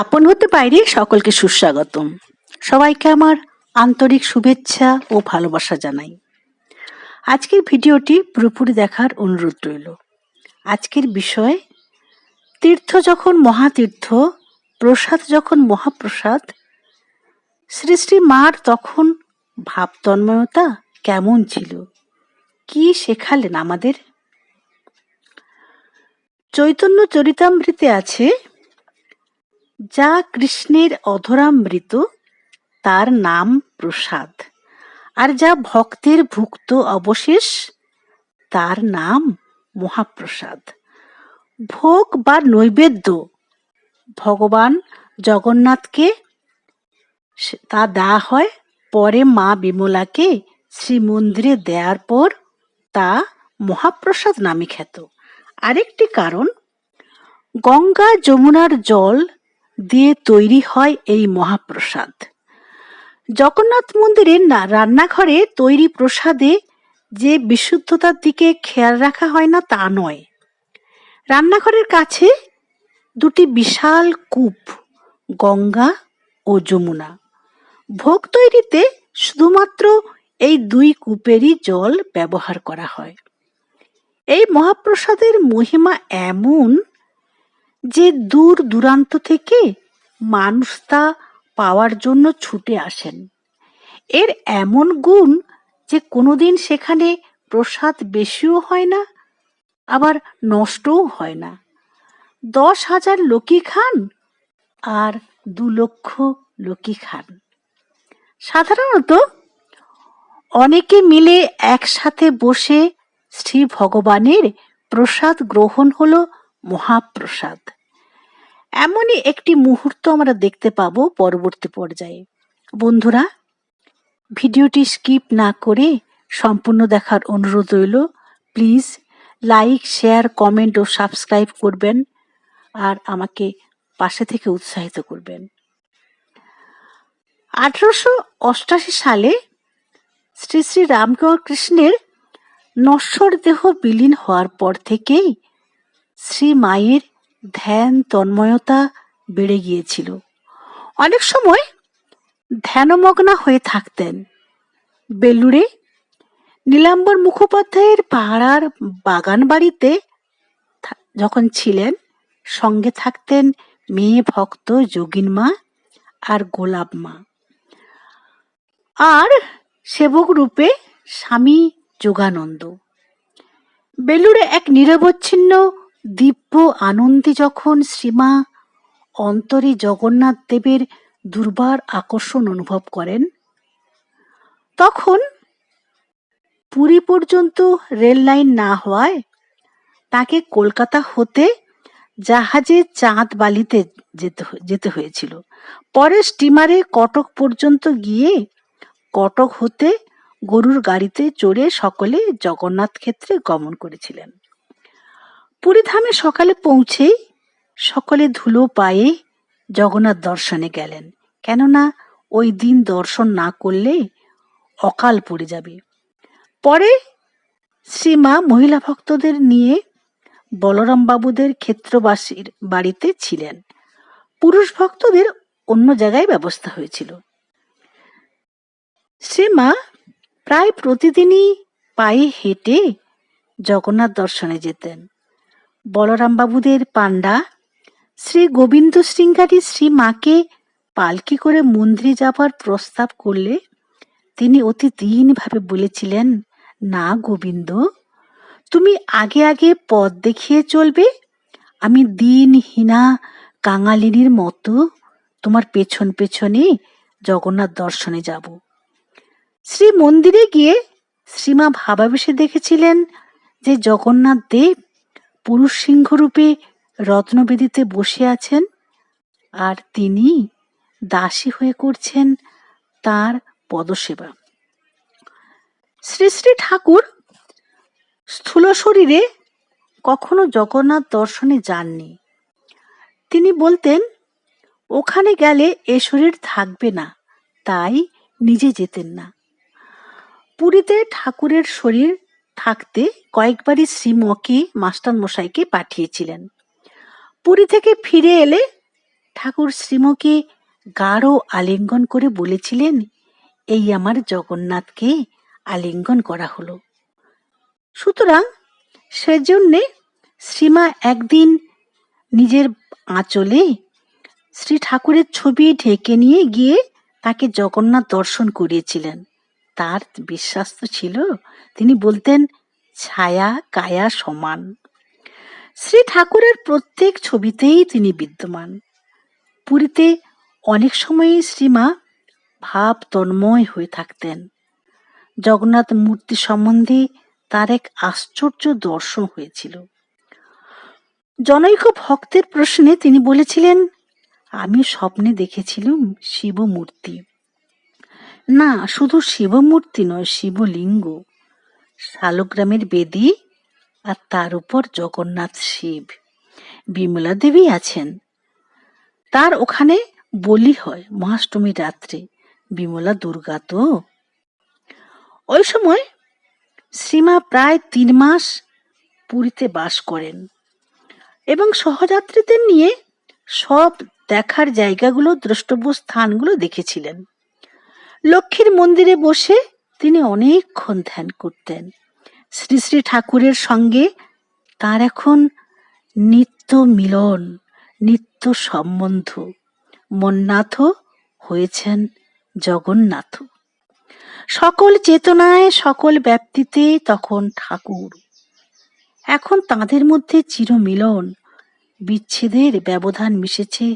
আপন হতে বাইরে সকলকে সুস্বাগতম। সবাইকে আমার আন্তরিক শুভেচ্ছা ও ভালোবাসা জানাই। আজকের ভিডিওটি পুরোপুরি দেখার অনুরোধ রইল। আজকের বিষয়, তীর্থ যখন মহাতীর্থ, প্রসাদ যখন মহাপ্রসাদ, শ্রী শ্রী মার তখন ভাবতন্ময়তা কেমন ছিল? কি শেখালেন আমাদের? চৈতন্য চরিতামৃতে আছে যা কৃষ্ণের অধরামৃত, তার নাম প্রসাদ। আর যা ভক্তের ভুক্ত অবশেষ, তার নাম মহাপ্রসাদ। ভোগ বা নৈবেদ্য ভগবান জগন্নাথকে তা দেওয়া হয়, পরে মা বিমলাকে শ্রীমন্দিরে দেওয়ার পর তা মহাপ্রসাদ নামে খ্যাত। আরেকটি কারণ, গঙ্গা যমুনার জল দিয়ে তৈরি হয় এই মহাপ্রসাদ। জগন্নাথ মন্দিরের না, রান্নাঘরে তৈরি প্রসাদে যে বিশুদ্ধতার দিকে খেয়াল রাখা হয় না তা নয়। রান্নাঘরের কাছে দুটি বিশাল কূপ, গঙ্গা ও যমুনা। ভোগ তৈরিতে শুধুমাত্র এই দুই কূপেরই জল ব্যবহার করা হয়। এই মহাপ্রসাদের মহিমা এমন যে দূর দূরান্ত থেকে মানুষ তা পাওয়ার জন্য ছুটে আসেন। এর এমন গুণ যে কোনোদিন সেখানে প্রসাদ বেশিও হয় না, আবার নষ্টও হয় না। দশ হাজার লোকই খান আর দু লক্ষ লোকই খান। সাধারণত অনেকে মিলে একসাথে বসে শ্রী ভগবানের প্রসাদ গ্রহণ হলো মহাপ্রসাদ। এমনই একটি মুহূর্ত আমরা দেখতে পাবো পরবর্তী পর্যায়ে। বন্ধুরা, ভিডিওটি স্কিপ না করে সম্পূর্ণ দেখার অনুরোধ রইল। প্লিজ লাইক, শেয়ার, কমেন্ট ও সাবস্ক্রাইব করবেন আর আমাকে পাশে থেকে উৎসাহিত করবেন। আঠারোশো অষ্টাশি সালে শ্রী শ্রী রামকৃষ্ণের নশ্বর দেহ বিলীন হওয়ার পর থেকেই শ্রী মায়ের ধ্যান তন্ময়তা বেড়ে গিয়েছিল। অনেক সময় ধ্যানমগ্না হয়ে থাকতেন। বেলুড়ে নীলাম্বর মুখোপাধ্যায়ের পাড়ার বাগান বাড়িতে যখন ছিলেন, সঙ্গে থাকতেন মেয়ে ভক্ত যোগিন মা আর গোলাপ মা। আর সেবক রূপে স্বামী যোগানন্দ। বেলুড়ে এক নিরবচ্ছিন্ন দিব্য আনন্দে যখন শ্রীমা অন্তরে জগন্নাথ দেবের দুর্বার আকর্ষণ অনুভব করেন, তখন পুরী পর্যন্ত রেল লাইন না হওয়ায় তাকে কলকাতা হতে জাহাজে চাঁদ বালিতে যেতে যেতে হয়েছিল। পরে স্টিমারে কটক পর্যন্ত গিয়ে কটক হতে গরুর গাড়িতে চড়ে সকলে জগন্নাথ ক্ষেত্রে গমন করেছিলেন। পুরীধামে সকালে পৌঁছেই সকলে ধুলো পায়ে জগন্নাথ দর্শনে গেলেন। কেননা ওই দিন দর্শন না করলে অকাল পড়ে যাবে। পরে শ্রীমা মহিলা ভক্তদের নিয়ে বলরাম বাবুদের ক্ষেত্রবাসীর বাড়িতে ছিলেন। পুরুষ ভক্তদের অন্য জায়গায় ব্যবস্থা হয়েছিল। শ্রীমা প্রায় প্রতিদিনই পায়ে হেঁটে জগন্নাথ দর্শনে যেতেন। বলরাম বাবুদের পাণ্ডা, শ্রী গোবিন্দ শৃঙ্গারী শ্রী মাকে পালকি করে মন্দিরে যাবার প্রস্তাব করলে তিনি অতি দীনভাবে বলেছিলেন, না গোবিন্দ, তুমি আগে আগে পথ দেখিয়ে চলবে। আমি দিনহীনা কাঙালিনীর মতো তোমার পেছন পেছনে জগন্নাথ দর্শনে যাব। শ্রী মন্দিরে গিয়ে শ্রীমা ভাবাবেশে দেখেছিলেন যে জগন্নাথ দেব পুরুষ সিংহ রূপে রত্নবেদিতে বসে আছেন আর তিনি দাসী হয়ে করছেন তার পদসেবা। শ্রী শ্রী ঠাকুর স্থূল শরীরে কখনো জগন্নাথ দর্শনে যাননি। তিনি বলতেন, ওখানে গেলে এ শরীর থাকবে না, তাই নিজে যেতেন না। পুরীতে ঠাকুরের শরীর থাকতে কয়েকবারই শ্রীমকে মাস্টার মশাইকে পাঠিয়েছিলেন। পুরী থেকে ফিরে এলে ঠাকুর শ্রীমকে গাঢ় আলিঙ্গন করে বলেছিলেন, এই আমার জগন্নাথকে আলিঙ্গন করা হলো। সুতরাং সেজন্যে শ্রীমা একদিন নিজের আঁচলে শ্রী ঠাকুরের ছবি ঢেকে নিয়ে গিয়ে তাকে জগন্নাথ দর্শন করিয়েছিলেন। তার বিশ্বাস তো ছিল, তিনি বলতেন, ছায়া কায়া সমান। শ্রী ঠাকুরের প্রত্যেক ছবিতেই তিনি বিদ্যমান। পুরীতে অনেক সময়ই শ্রীমা ভাব তন্ময় হয়ে থাকতেন। জগন্নাথ মূর্তি সম্বন্ধে তার এক আশ্চর্য দর্শন হয়েছিল। জনৈক ভক্তের প্রশ্নে তিনি বলেছিলেন, আমি স্বপ্নে দেখেছিলাম শিব মূর্তি না, শুধু শিবমূর্তি নয়, শিবলিঙ্গ। শালগ্রামের বেদি আর তার উপর জগন্নাথ শিব। বিমলা দেবী আছেন। তার ওখানে বলি হয় মহাষ্টমীর রাত্রে। বিমলা দুর্গা তো। ওই সময় শ্রীমা প্রায় তিন মাস পুরীতে বাস করেন এবং সহযাত্রীদের নিয়ে সব দেখার জায়গাগুলো, দ্রষ্টব্য স্থানগুলো দেখেছিলেন। লক্ষ্মীর মন্দিরে বসে তিনি অনেকক্ষণ ধ্যান করতেন। শ্রী শ্রী ঠাকুরের সঙ্গে তার এখন নিত্য মিলন, নিত্য সম্বন্ধ। মন্নাথ হয়েছেন জগন্নাথ সকল চেতনায়, সকল ব্যাপ্তিতে তখন ঠাকুর। এখন তাদের মধ্যে চিরমিলন, বিচ্ছেদের ব্যবধান মিশেছে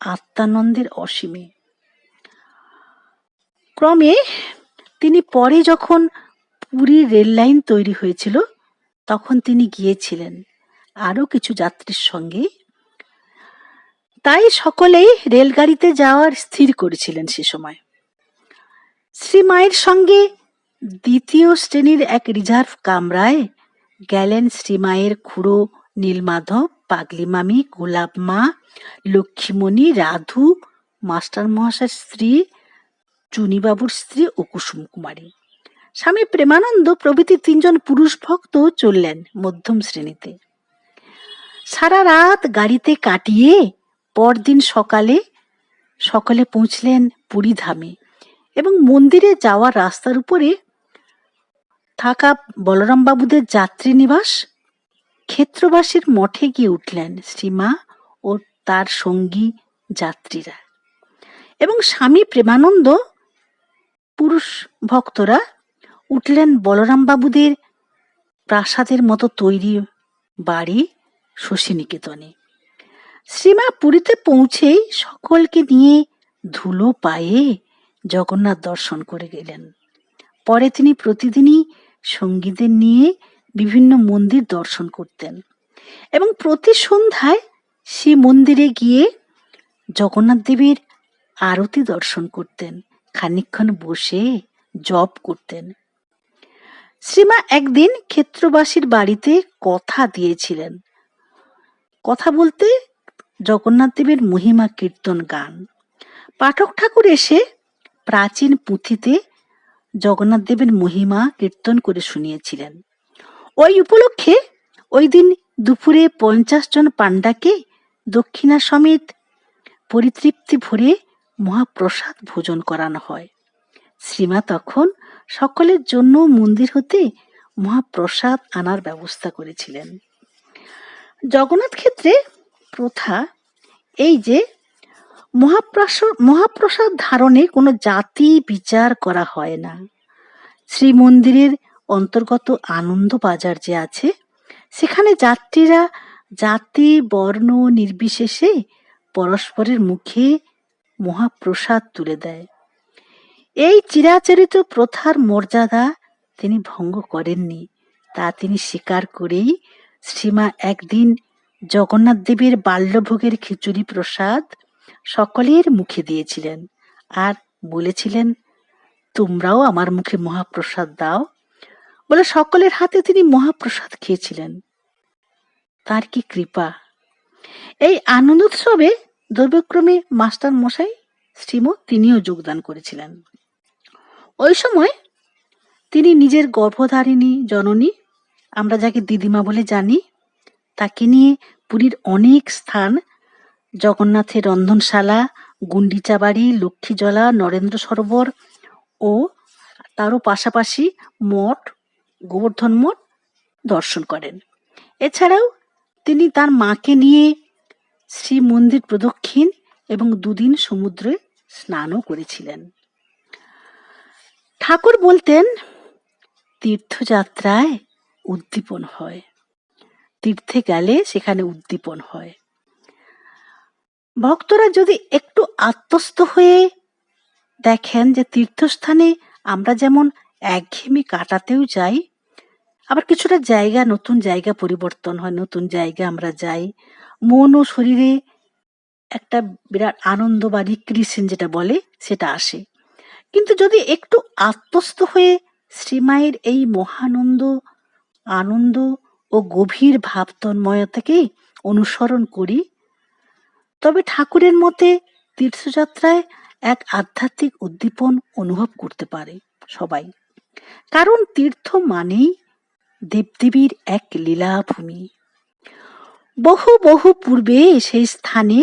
আত্মানন্দের অসীমে। ক্রমে তিনি পরে যখন পুরী রেল লাইন তৈরি হয়েছিল, তখন তিনি গিয়েছিলেন আরও কিছু যাত্রীর সঙ্গে। তাই সকলেই রেলগাড়িতে যাওয়ার স্থির করেছিলেন সে সময়। শ্রীমায়ের সঙ্গে দ্বিতীয় শ্রেণির এক রিজার্ভ কামরায় গেলেন শ্রীমায়ের খুড়ো নীলমাধব, পাগলি মামি, গোলাপ মা, লক্ষ্মীমণি, রাধু মাস্টার মহাশয়ের স্ত্রী চুনিবাবুর স্ত্রী ও কুসুম কুমারী স্বামী প্রেমানন্দ প্রভৃতি তিনজন পুরুষ ভক্ত চললেন মধ্যম শ্রেণীতে। সারা রাত গাড়িতে কাটিয়ে পরদিন সকালে সকালে পৌঁছলেন পুরী ধামে এবং মন্দিরে যাওয়ার রাস্তার উপরে থাকা বলরাম বাবুদের যাত্রী নিবাস, ক্ষেত্রবাসীর মঠে গিয়ে উঠলেন শ্রীমা ও তার সঙ্গী যাত্রীরা। এবং স্বামী প্রেমানন্দ পুরুষ ভক্তরা উঠলেন বলরাম বাবুদের প্রাসাদের মতো তৈরি বাড়ি শশীনিকেতনে। শ্রীমা পুরীতে পৌঁছেই সকলকে নিয়ে ধুলো পায়ে জগন্নাথ দর্শন করে গেলেন। পরে তিনি প্রতিদিনই সঙ্গীদের নিয়ে বিভিন্ন মন্দির দর্শন করতেন এবং প্রতি সন্ধ্যায় সে মন্দিরে গিয়ে জগন্নাথ দেবীর আরতি দর্শন করতেন। খানিকক্ষণ বসে জপ করতেন। শ্রীমা একদিন ক্ষেত্রবাসীর বাড়িতে কথা দিয়েছিলেন। কথা বলতে জগন্নাথ দেবের মহিমা কীর্তন গান। পাঠক ঠাকুর এসে প্রাচীন পুঁথিতে জগন্নাথ দেবের মহিমা কীর্তন করে শুনিয়েছিলেন। ওই উপলক্ষে ওই দিন দুপুরে পঞ্চাশ জন পাণ্ডাকে দক্ষিণা সমেত পরিতৃপ্তি ভরে মহাপ্রসাদ ভোজন করানো হয়। শ্রীমা তখন সকলের জন্য মন্দির হতে মহাপ্রসাদ আনার ব্যবস্থা করেছিলেন। জগন্নাথ ক্ষেত্রে প্রথা এই যে মহাপ্রসাদ মহাপ্রসাদ ধারণে কোনো জাতি বিচার করা হয় না। শ্রী মন্দিরের অন্তর্গত আনন্দ বাজার যে আছে, সেখানে যাত্রীরা জাতি, বর্ণ, নির্বিশেষে পরস্পরের মুখে মহাপ্রসাদ তুলে দেয়। এই চিরাচরিত প্রথার মর্যাদা তিনি ভঙ্গ করেননি। তা তিনি স্বীকার করেই শ্রীমা একদিন জগন্নাথ দেবের বাল্যভোগের খিচুড়ি প্রসাদ সকলের মুখে দিয়েছিলেন আর বলেছিলেন, তোমরাও আমার মুখে মহাপ্রসাদ দাও। বলে সকলের হাতে তিনি মহাপ্রসাদ খেয়েছিলেন। তার কি কৃপা? এই আনন্দ উৎসবে দুর্বক্রমে মাস্টার মশাই শ্রীম তিনিও যোগদান করেছিলেন। ওই সময় তিনি নিজের গর্ভধারিণী জননী, আমরা যাকে দিদিমা বলে জানি, তাকে নিয়ে পুরীর অনেক স্থান, জগন্নাথের রন্ধনশালা গুন্ডিচা বাড়ি লক্ষ্মীজলা, নরেন্দ্র সরোবর ও তারও পাশাপাশি মঠ, গোবর্ধন মঠ দর্শন করেন। এছাড়াও তিনি তার মাকে নিয়ে শ্রী মন্দির প্রদক্ষিণ এবং দুদিন সমুদ্রে স্নানও করেছিলেন। ঠাকুর বলতেন, তীর্থযাত্রায় উদ্দীপন হয়। তীর্থে গেলে সেখানে উদ্দীপন হয়। ভক্তরা যদি একটু আত্মস্থ হয়ে দেখেন যে তীর্থস্থানে আমরা যেমন একঘেয়েমি কাটাতেও যাই, আবার কিছুটা জায়গা, নতুন জায়গা পরিবর্তন হয়, নতুন জায়গা আমরা যাই মন ও শরীরে একটা বিরাট আনন্দ বা রিক্রিয়েশন যেটা বলে, সেটা আসে। কিন্তু যদি একটু আত্মস্থ হয়ে শ্রীমায়ের এই মহানন্দ আনন্দ ও গভীর ভাবতন্ময়তাকে অনুসরণ করি, তবে ঠাকুরের মতে তীর্থযাত্রায় এক আধ্যাত্মিক উদ্দীপন অনুভব করতে পারে সবাই। কারণ তীর্থ মানেই দেবদেবীর এক লীলাভূমি। বহু বহু পূর্বে সেই স্থানে,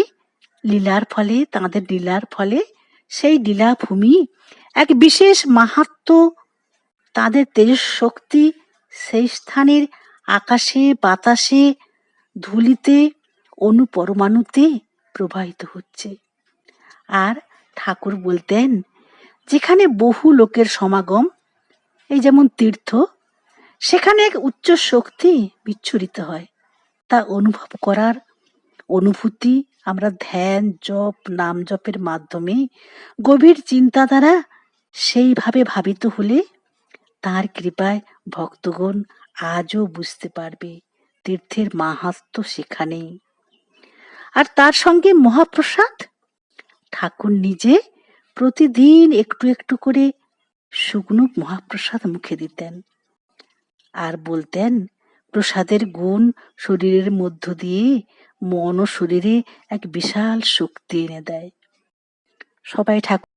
লীলার ফলে, তাঁদের লীলার ফলে, সেই লীলাভূমি এক বিশেষ মাহাত্ম, তাদের তেজস শক্তি সেই স্থানের আকাশে, বাতাসে, ধুলিতে, অনুপরমাণুতে প্রবাহিত হচ্ছে। আর ঠাকুর বলতেন, যেখানে বহু লোকের সমাগম, এই যেমন তীর্থ, সেখানে এক উচ্চ শক্তি বিচ্ছুরিত হয়। তা অনুভব করার অনুভূতি আমরা ধ্যান, জপ, নাম জপের মাধ্যমে গভীর চিন্তা দ্বারা সেইভাবে ভাবিত হলে তার কৃপায় ভক্তগণ আজও বুঝতে পারবে তীর্থের মাহাত্ম সেখানেই আর তার সঙ্গে মহাপ্রসাদ, ঠাকুর নিজে প্রতিদিন একটু একটু করে শুকনো মহাপ্রসাদ মুখে দিতেন। আর বলতেন প্রসাদের গুণ শরীরের মধ্য দিয়ে মন ও শরীরে এক বিশাল শক্তি এনে দেয়। সবাই ঠাকুর